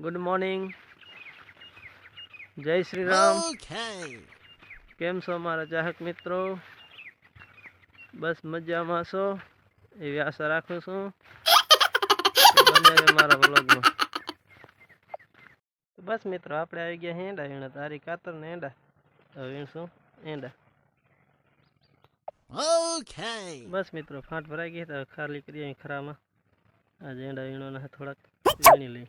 Morning જય શ્રી રામ. કેમ છો મારા ચાહક મિત્રો? બસ મજામાં છો? એવી આશા રાખું છું. મારા વ્લોગમાં. બસ મિત્રો આપણે આવી ગયા હેંડા હેંડા તારી કાતર ને એંડા. હવે વીણશું એંડા. Okay. બસ મિત્રો ફાંટ ભરાઈ ગઈ તો ખાલી કરીએ ખરામાં. આજે એંડા વીણવાના થોડાક. વીણી લઈ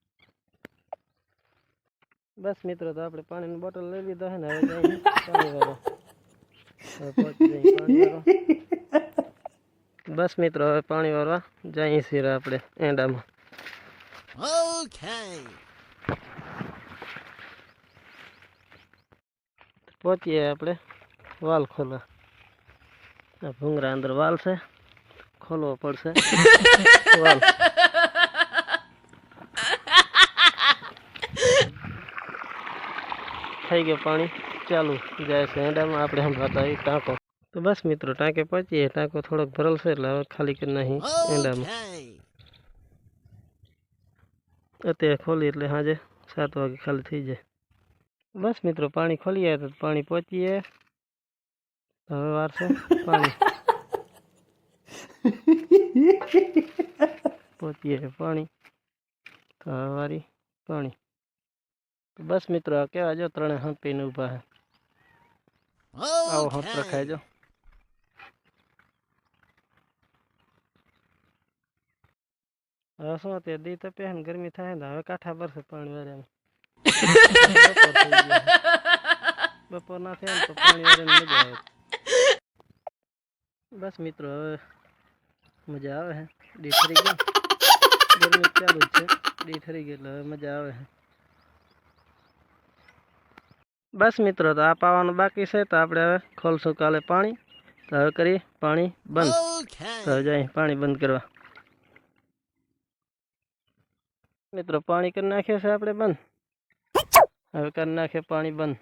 બસ મિત્રો તો આપણે પાણીની બોટલ લઈ લીધો છે ને હવે જઈએ પાણી વાળો હવે પહોંચી જઈએ પાણી વાળો બસ મિત્રો હવે પાણી વાળવા જઈએ છીએ આપણે એંડામાં Okay. પહોંચીએ આપણે વાલ ખોલવા આ ભૂંગરા અંદર વાલ છે ખોલવો પડશે વાલ થઈ ગયું પાણી ચાલુ જાય છે એંડામાં આપણે સંભળાતા એ ટાંકો તો બસ મિત્રો ટાંકે પહોંચીએ ટાંકો થોડોક ભરેલ છે એટલે હવે ખાલી કરી નાખી એંડામાં Okay. અત્યારે ખોલી એટલે સાંજે સાત વાગે ખાલી થઈ જાય બસ મિત્રો પાણી ખોલીએ તો પાણી પહોંચીએ હવે વાર છે પાણી પહોંચીએ પાણી તો હવે વારી પાણી તો બસ મિત્રો કેવા જો ત્રણે હંપીને ઊભા આવો હંપ રખાય જો. હવે શું તે દી તપે ને ગરમી થાય ને હવે કાંઠા ભરશે પાણી વારે બપોર ના થાય ને તો પાણી વારે મજા આવે. બસ મિત્રો હવે મજા આવે હે. ડી ઠરી ગઈ. ગરમી ચાલુ છે. ડી ઠરી ગઈ એટલે હવે મજા આવે છે બસ મિત્રો, તો આ પાવાનું બાકી છે. તો આપણે હવે ખોલશું કાલે પાણી. તો હવે કરીએ પાણી બંધ. તો જાય પાણી બંધ કરવા. મિત્રો, પાણી કરી નાખીએ છે આપણે બંધ. હવે કરી નાખીએ પાણી બંધ.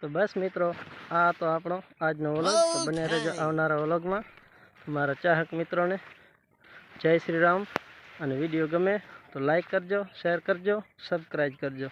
તો બસ મિત્રો, આ તો આપણો આજનો વ્લોગ. તો બને રહેજો આવનારા વ્લોગમાં. મારા ચાહક મિત્રોને જય શ્રી રામ. અને વીડિયો ગમે તો લાઈક કરજો શેર કરજો સબસ્ક્રાઈબ કરજો.